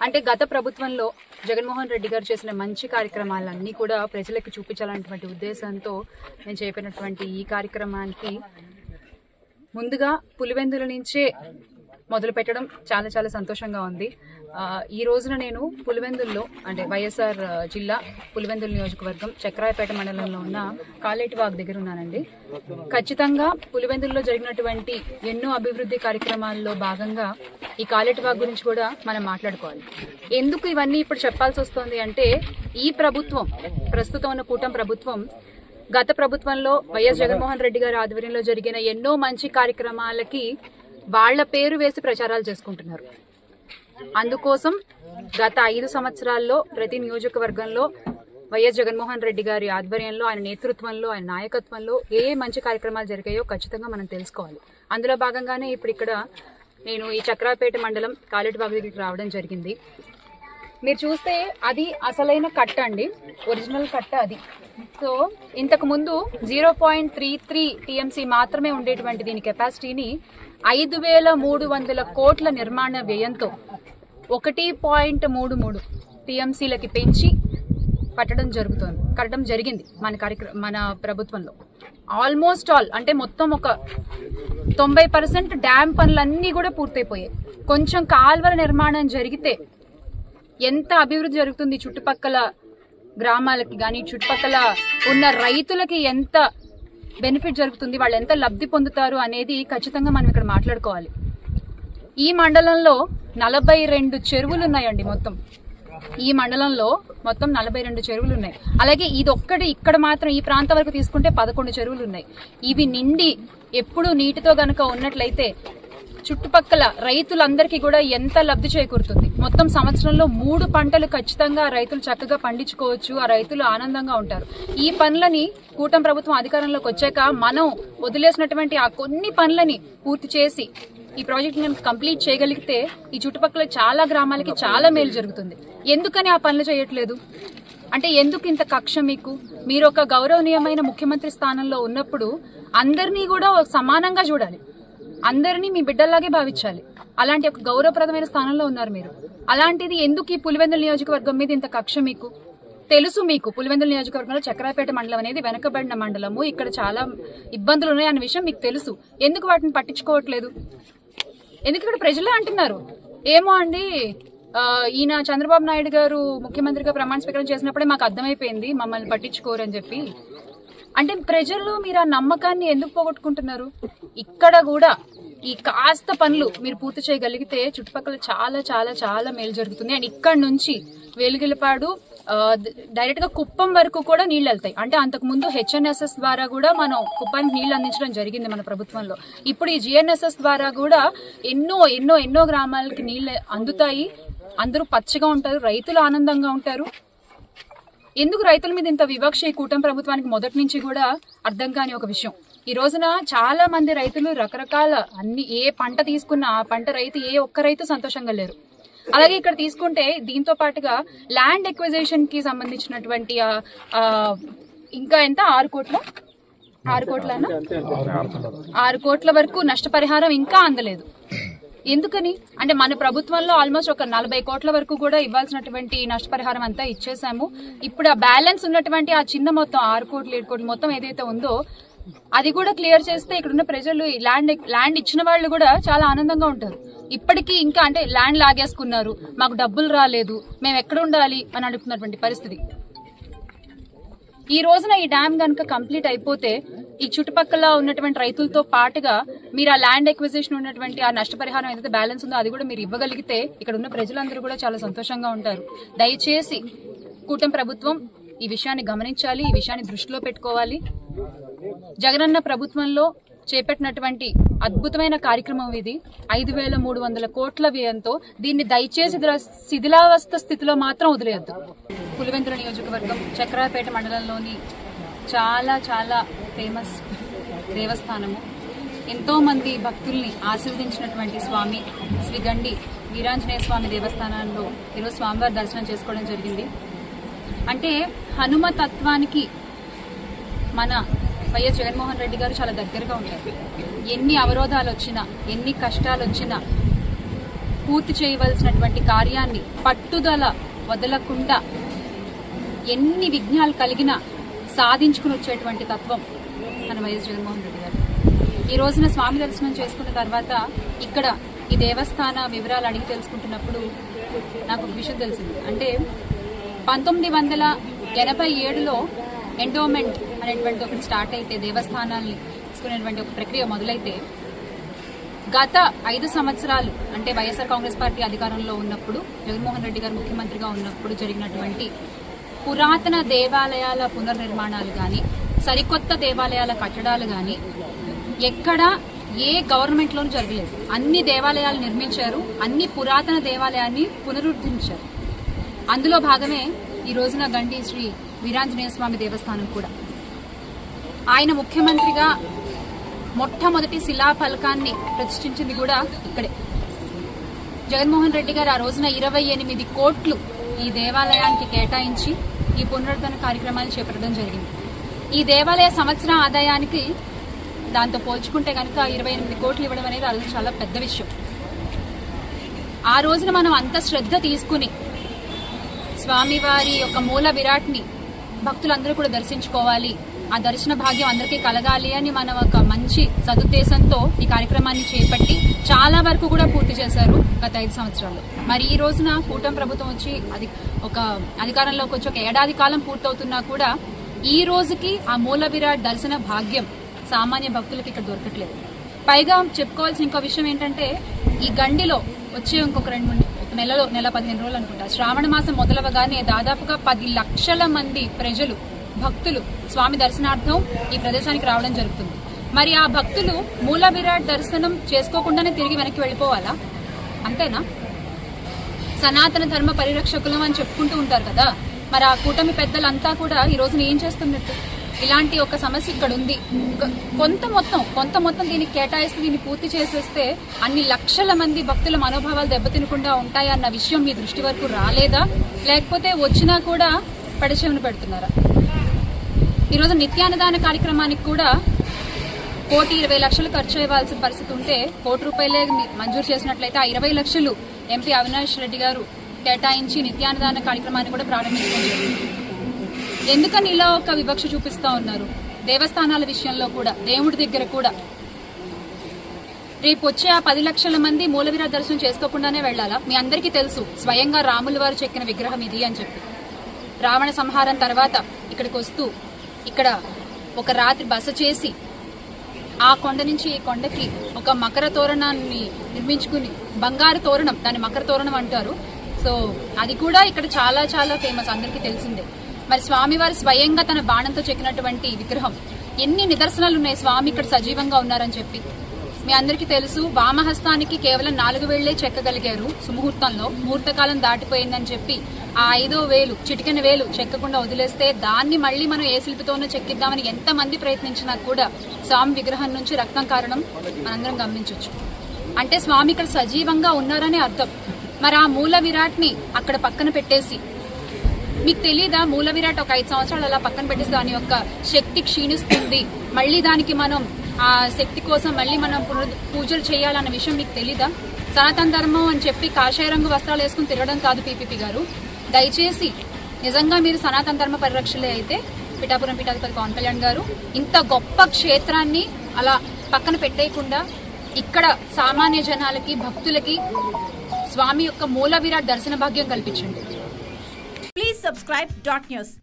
అంటే గత ప్రభుత్వంలో జగన్మోహన్ రెడ్డి గారు చేసిన మంచి కార్యక్రమాలన్నీ కూడా ప్రజలకు చూపించాలన్నటువంటి ఉద్దేశంతో నేను చెప్పినటువంటి ఈ కార్యక్రమానికి ముందుగా పులివెందుల నుంచే మొదలు పెట్టడం చాలా చాలా సంతోషంగా ఉంది. ఈ రోజున నేను పులివెందుల్లో అంటే వైఎస్ఆర్ జిల్లా పులివెందుల నియోజకవర్గం చక్రాయపేట మండలంలో ఉన్న కాలేటివాగ్ దగ్గర ఉన్నానండి. ఖచ్చితంగా పులివెందుల్లో జరిగినటువంటి ఎన్నో అభివృద్ధి కార్యక్రమాల్లో భాగంగా ఈ కాలేటివాగ్ గురించి కూడా మనం మాట్లాడుకోవాలి. ఎందుకు ఇవన్నీ ఇప్పుడు చెప్పాల్సి వస్తుంది అంటే ఈ ప్రభుత్వం ప్రస్తుతం ఉన్న కూటమి ప్రభుత్వం గత ప్రభుత్వంలో వైఎస్ జగన్మోహన్ రెడ్డి గారి ఆధ్వర్యంలో జరిగిన ఎన్నో మంచి కార్యక్రమాలకి వాళ్ళ పేరు వేసి ప్రచారాలు చేసుకుంటున్నారు. అందుకోసం గత ఐదు సంవత్సరాల్లో ప్రతి నియోజకవర్గంలో వైఎస్ జగన్మోహన్ రెడ్డి గారి ఆధ్వర్యంలో ఆయన నేతృత్వంలో ఆయన నాయకత్వంలో ఏ ఏ మంచి కార్యక్రమాలు జరిగాయో ఖచ్చితంగా మనం తెలుసుకోవాలి. అందులో భాగంగానే ఇప్పుడు ఇక్కడ నేను ఈ చక్రాపేట మండలం కాలేటిబాగ్ దగ్గరికి రావడం జరిగింది. మీరు చూస్తే అది అసలైన కట్ట అండి. ఒరిజినల్ కట్ట అది. సో ఇంతకు ముందు zero point three three TMC మాత్రమే ఉండేటువంటి దీని కెపాసిటీని ఐదు వేల మూడు వందల కోట్ల నిర్మాణ వ్యయంతో ఒకటి పాయింట్ మూడు మూడు టీఎంసీలకి పెంచి కట్టడం జరుగుతుంది. కట్టడం జరిగింది మన కార్యక్రమం మన ప్రభుత్వంలో. ఆల్మోస్ట్ ఆల్ అంటే మొత్తం ఒక తొంభై పర్సెంట్ డ్యామ్ పనులన్నీ కూడా పూర్తయిపోయాయి. కొంచెం కాల్వల నిర్మాణం జరిగితే ఎంత అభివృద్ధి జరుగుతుంది చుట్టుపక్కల గ్రామాలకి కానీ చుట్టుపక్కల ఉన్న రైతులకి ఎంత బెనిఫిట్ జరుగుతుంది వాళ్ళు ఎంత లబ్ధి పొందుతారు అనేది ఖచ్చితంగా మనం ఇక్కడ మాట్లాడుకోవాలి. ఈ మండలంలో నలభై రెండు చెరువులు ఉన్నాయండి మొత్తం. ఈ మండలంలో మొత్తం నలభై రెండు చెరువులు ఉన్నాయి అలాగే ఇది ఒక్కటి ఇక్కడ మాత్రం ఈ ప్రాంతం వరకు తీసుకుంటే పదకొండు చెరువులు ఉన్నాయి ఇవి నిండి ఎప్పుడు నీటితో గనక ఉన్నట్లయితే చుట్టుపక్కల రైతులందరికీ కూడా ఎంత లబ్ధి చేకూరుతుంది? మొత్తం సంవత్సరంలో మూడు పంటలు ఖచ్చితంగా రైతులు చక్కగా పండించుకోవచ్చు ఆ రైతులు ఆనందంగా ఉంటారు. ఈ పనులని కూటమి ప్రభుత్వం అధికారంలోకి వచ్చాక మనం వదిలేసినటువంటి ఆ కొన్ని పనులని పూర్తి చేసి ఈ ప్రాజెక్ట్ నేను కంప్లీట్ చేయగలిగితే ఈ చుట్టుపక్కల చాలా గ్రామాలకి చాలా మేలు జరుగుతుంది. ఎందుకని ఆ పనులు చేయట్లేదు? అంటే ఎందుకు ఇంత కక్ష మీకు? మీరు ఒక గౌరవనీయమైన ముఖ్యమంత్రి స్థానంలో ఉన్నప్పుడు అందరినీ కూడా సమానంగా చూడాలి. అందరినీ మీ బిడ్డల్లాగే భావించాలి. అలాంటి ఒక గౌరవప్రదమైన స్థానంలో ఉన్నారు మీరు. అలాంటిది ఎందుకు ఈ పులివెందుల నియోజకవర్గం మీద ఇంత కక్ష మీకు? తెలుసు మీకు పులివెందుల నియోజకవర్గంలో చక్రాపేట మండలం అనేది వెనకబడిన మండలము. ఇక్కడ చాలా ఇబ్బందులు ఉన్నాయి అనే విషయం మీకు తెలుసు. ఎందుకు వాటిని పట్టించుకోవట్లేదు? ఎందుకు ఇక్కడ ప్రజలే అంటున్నారు? ఏమో అండి ఈయన చంద్రబాబు నాయుడు గారు ముఖ్యమంత్రిగా ప్రమాణ స్వీకారం చేసినప్పుడే మాకు అర్థమైపోయింది మమ్మల్ని పట్టించుకోరు అని చెప్పి. అంటే ప్రజలు మీరు ఆ నమ్మకాన్ని ఎందుకు పోగొట్టుకుంటున్నారు? ఇక్కడ కూడా ఈ కాస్త పనులు మీరు పూర్తి చేయగలిగితే చుట్టుపక్కల చాలా చాలా చాలా మేలు జరుగుతుంది. అండ్ ఇక్కడ నుంచి వెలుగిలపాడు డైరెక్ట్గా కుప్పం వరకు కూడా నీళ్ళు వెళ్తాయి. అంటే అంతకు ముందు హెచ్ఎన్ఎస్ఎస్ ద్వారా కూడా మనం కుప్పానికి నీళ్ళు అందించడం జరిగింది మన ప్రభుత్వంలో. ఇప్పుడు ఈ జిఎన్ఎస్ఎస్ ద్వారా కూడా ఎన్నో ఎన్నో ఎన్నో గ్రామాలకి నీళ్ళు అందుతాయి. అందరూ పచ్చగా ఉంటారు రైతులు ఆనందంగా ఉంటారు. ఎందుకు రైతుల మీద ఇంత వివక్ష ఈ కూటమి ప్రభుత్వానికి మొదటి నుంచి కూడా అర్థం కాని ఒక విషయం. ఈ రోజున చాలా మంది రైతులు రకరకాల అన్ని ఏ పంట తీసుకున్నా ఆ పంట రైతు ఏ ఒక్క రైతు సంతోషంగా లేరు. అలాగే ఇక్కడ తీసుకుంటే దీంతో పాటుగా ల్యాండ్ ఎక్విజేషన్కి సంబంధించినటువంటి ఇంకా ఎంత? ఆరు కోట్ల? ఆరు కోట్ల ఆరు కోట్ల వరకు నష్టపరిహారం ఇంకా అందలేదు. ఎందుకని? అంటే మన ప్రభుత్వంలో ఆల్మోస్ట్ ఒక నలభై కోట్ల వరకు కూడా ఇవ్వాల్సినటువంటి నష్టపరిహారం అంతా ఇచ్చేసాము ఇప్పుడు ఆ బ్యాలెన్స్ ఉన్నటువంటి ఆ చిన్న మొత్తం ఆరు కోట్లు ఏడు కోట్లు మొత్తం ఏదైతే ఉందో అది కూడా క్లియర్ చేస్తే ఇక్కడ ఉన్న ప్రజలు ఈ ల్యాండ్ ల్యాండ్ ఇచ్చిన వాళ్ళు కూడా చాలా ఆనందంగా ఉంటారు. ఇప్పటికీ ఇంకా అంటే ల్యాండ్ లాగేసుకున్నారు. మాకు డబ్బులు రాలేదు. మేము ఎక్కడ ఉండాలి అని అడుగుతున్నటువంటి పరిస్థితి. ఈ రోజున ఈ డ్యామ్ కనుక కంప్లీట్ అయిపోతే ఈ చుట్టుపక్కల ఉన్నటువంటి రైతులతో పాటుగా మీరు ఆ ల్యాండ్ ఎక్విజిషన్ ఉన్నటువంటి ఆ నష్టపరిహారం ఏదైతే బ్యాలెన్స్ ఉందో అది కూడా మీరు ఇవ్వగలిగితే ఇక్కడ ఉన్న ప్రజలందరూ కూడా చాలా సంతోషంగా ఉంటారు. దయచేసి కూటమి ప్రభుత్వం ఈ విషయాన్ని గమనించాలి ఈ విషయాన్ని దృష్టిలో పెట్టుకోవాలి. జగనన్న ప్రభుత్వంలో చేపట్టినటువంటి అద్భుతమైన కార్యక్రమం ఇది. ఐదు వేల మూడు వందల కోట్ల వ్యయంతో దీన్ని దయచేసి శిథిలావస్థ స్థితిలో మాత్రం వదిలేయద్దు. పులివెందుల నియోజకవర్గం చక్రాపేట మండలంలోని చాలా చాలా ఫేమస్ దేవస్థానము. ఎంతోమంది భక్తుల్ని ఆశీర్వదించినటువంటి స్వామి శ్రీ గండి వీరాంజనేయ స్వామి దేవస్థానంలో ఈరోజు స్వామివారి దర్శనం చేసుకోవడం జరిగింది. అంటే హనుమ తత్వానికి మన వైఎస్ జగన్మోహన్ రెడ్డి గారు చాలా దగ్గరగా ఉంటారు. ఎన్ని అవరోధాలు వచ్చినా ఎన్ని కష్టాలు వచ్చినా పూర్తి చేయవలసినటువంటి కార్యాన్ని పట్టుదల వదలకుండా ఎన్ని విఘ్నాలు కలిగినా సాధించుకుని వచ్చేటువంటి తత్వం మన వైఎస్ జగన్మోహన్ రెడ్డి గారు. ఈ రోజున స్వామి దర్శనం చేసుకున్న తర్వాత ఇక్కడ ఈ దేవస్థాన వివరాలు అడిగి తెలుసుకుంటున్నప్పుడు నాకు ఒక విషయం తెలిసింది. అంటే పంతొమ్మిది వందల ఎనభై ఏడులో ఎండోమెంట్ అనేటువంటి ఒకటి స్టార్ట్ అయితే దేవస్థానాల్ని తీసుకునేటువంటి ఒక ప్రక్రియ మొదలైతే గత ఐదు సంవత్సరాలు అంటే వైఎస్ఆర్ కాంగ్రెస్ పార్టీ అధికారంలో ఉన్నప్పుడు జగన్మోహన్ రెడ్డి గారు ముఖ్యమంత్రిగా ఉన్నప్పుడు జరిగినటువంటి పురాతన దేవాలయాల పునర్నిర్మాణాలు కానీ సరికొత్త దేవాలయాల కట్టడాలు కానీ ఎక్కడా ఏ గవర్నమెంట్లోనూ జరగలేదు. అన్ని దేవాలయాలు నిర్మించారు అన్ని పురాతన దేవాలయాన్ని పునరుద్ధరించారు. అందులో భాగమే ఈ రోజున గండి శ్రీ వీరాంజనేయ స్వామి దేవస్థానం కూడా. ఆయన ముఖ్యమంత్రిగా మొట్టమొదటి శిలా ఫలకాన్ని ప్రతిష్ఠించింది కూడా ఇక్కడే. జగన్మోహన్ రెడ్డి గారు ఆ రోజున ఇరవై ఎనిమిది కోట్లు ఈ దేవాలయానికి కేటాయించి ఈ పునరుద్ధరణ కార్యక్రమాన్ని చేపట్టడం జరిగింది. ఈ దేవాలయ సంవత్సర ఆదాయానికి దాంతో పోల్చుకుంటే కనుక ఇరవై ఎనిమిది కోట్లు ఇవ్వడం అనేది అది చాలా పెద్ద విషయం. ఆ రోజున మనం అంత శ్రద్ధ తీసుకుని స్వామివారి యొక్క మూల విరాట్ని భక్తులందరూ కూడా దర్శించుకోవాలి. ఆ దర్శన భాగ్యం అందరికీ కలగాలి అని మనం ఒక మంచి సదుద్దేశంతో ఈ కార్యక్రమాన్ని చేపట్టి చాలా వరకు కూడా పూర్తి చేశారు గత ఐదు సంవత్సరాలు మరి ఈ రోజున కూటమి ప్రభుత్వం వచ్చి అది ఒక అధికారంలోకి వచ్చి ఒక ఏడాది కాలం పూర్తవుతున్నా కూడా ఈ రోజుకి ఆ మూల విరాట్ దర్శన భాగ్యం సామాన్య భక్తులకి ఇక్కడ దొరకట్లేదు. పైగా చెప్పుకోవాల్సిన ఇంకో విషయం ఏంటంటే ఈ గండిలో వచ్చే ఇంకొక రెండు మూడు- నెలలో నెల పదిహేను రోజులు అనుకుంటా. శ్రావణ మాసం మొదలవగానే దాదాపుగా పది లక్షల మంది ప్రజలు భక్తులు స్వామి దర్శనార్థం ఈ ప్రదేశానికి రావడం జరుగుతుంది. మరి ఆ భక్తులు మూల విరాట్ దర్శనం చేసుకోకుండానే తిరిగి వెనక్కి వెళ్ళిపోవాలా? అంతేనా? సనాతన ధర్మ పరిరక్షకులం అని చెప్పుకుంటూ ఉంటారు కదా. మరి ఆ కూటమి పెద్దలంతా కూడా ఈ రోజున ఏం చేస్తున్నట్టు? ఇలాంటి ఒక సమస్య ఇక్కడ ఉంది. కొంత మొత్తం కొంత మొత్తం దీన్ని కేటాయిస్తే దీన్ని పూర్తి చేసేస్తే అన్ని లక్షల మంది భక్తుల మనోభావాలు దెబ్బతినకుండా ఉంటాయన్న విషయం మీ దృష్టి వరకు రాలేదా? లేకపోతే వచ్చినా కూడా పడిచెవిన పెడుతున్నారా? ఈరోజు నిత్యాన్నదాన కార్యక్రమానికి కూడా కోటి ఇరవై లక్షలు ఖర్చు అయ్యవలసిన పరిస్థితి ఉంటే కోటి రూపాయలే మంజూరు చేసినట్లయితే ఆ ఇరవై లక్షలు ఎంపీ అవినాష్ రెడ్డి గారు కేటాయించి నిత్యాన్నదాన కార్యక్రమాన్ని కూడా ప్రారంభించడం జరిగింది. ఎందుకని ఇలా ఒక వివక్ష చూపిస్తా ఉన్నారు? దేవస్థానాల విషయంలో కూడా దేవుడి దగ్గర కూడా. రేపు వచ్చే ఆ పది లక్షల మంది మూలవీర దర్శనం చేసుకోకుండానే వెళ్ళాలా మీ అందరికీ తెలుసు స్వయంగా రాముల వారు చెక్కిన విగ్రహం ఇది అని చెప్పి. రావణ సంహారం తర్వాత ఇక్కడికి వస్తూ ఇక్కడ ఒక రాత్రి బస చేసి ఆ కొండ నుంచి ఈ కొండకి ఒక మకర తోరణాన్ని నిర్మించుకుని బంగారు తోరణం దాన్ని మకర తోరణం అంటారు. సో అది కూడా ఇక్కడ చాలా చాలా ఫేమస్ అందరికీ తెలిసిందే. మరి స్వామివారు స్వయంగా తన బాణంతో చెక్కినటువంటి విగ్రహం. ఎన్ని నిదర్శనాలు ఉన్నాయి స్వామి ఇక్కడ సజీవంగా ఉన్నారని చెప్పి. మీ అందరికీ తెలుసు వామహస్తానికి కేవలం నాలుగు వేళ్ళే చెక్కగలిగారు. సుముహూర్తంలో ముహూర్తకాలం దాటిపోయిందని చెప్పి ఆ ఐదో వేలు చిటికెన వేలు చెక్కకుండా వదిలేస్తే దాన్ని మళ్ళీ మనం ఏ శిల్పితోనో చెక్కిద్దామని ఎంతమంది ప్రయత్నించినా కూడా స్వామి విగ్రహం నుంచి రక్తం కారణం మనందరం గమనించవచ్చు అంటే స్వామి ఇక్కడ సజీవంగా ఉన్నారనే అర్థం. మరి ఆ మూల విరాట్ని అక్కడ పక్కన పెట్టేసి మీకు తెలీదా? మూల విరాట్ ఒక ఐదు సంవత్సరాలు అలా పక్కన పెట్టేసి దాని యొక్క శక్తి క్షీణిస్తుంది. మళ్ళీ దానికి మనం ఆ శక్తి కోసం మళ్ళీ మనం పునరు- పూజలు చేయాలన్న విషయం మీకు తెలీదా? సనాతన ధర్మం అని చెప్పి కాషాయ రంగు వస్త్రాలు వేసుకుని తిరగడం కాదు పీపీపీ గారు. దయచేసి నిజంగా మీరు సనాతన ధర్మ పరిరక్షలే అయితే పిఠాపురం పీఠాధిపతి పవన్ కళ్యాణ్ గారు ఇంత గొప్ప క్షేత్రాన్ని అలా పక్కన పెట్టేయకుండా ఇక్కడ సామాన్య జనాలకి భక్తులకి స్వామి యొక్క మూల విరాట్ దర్శన భాగ్యం కల్పించండి. Subscribe dot news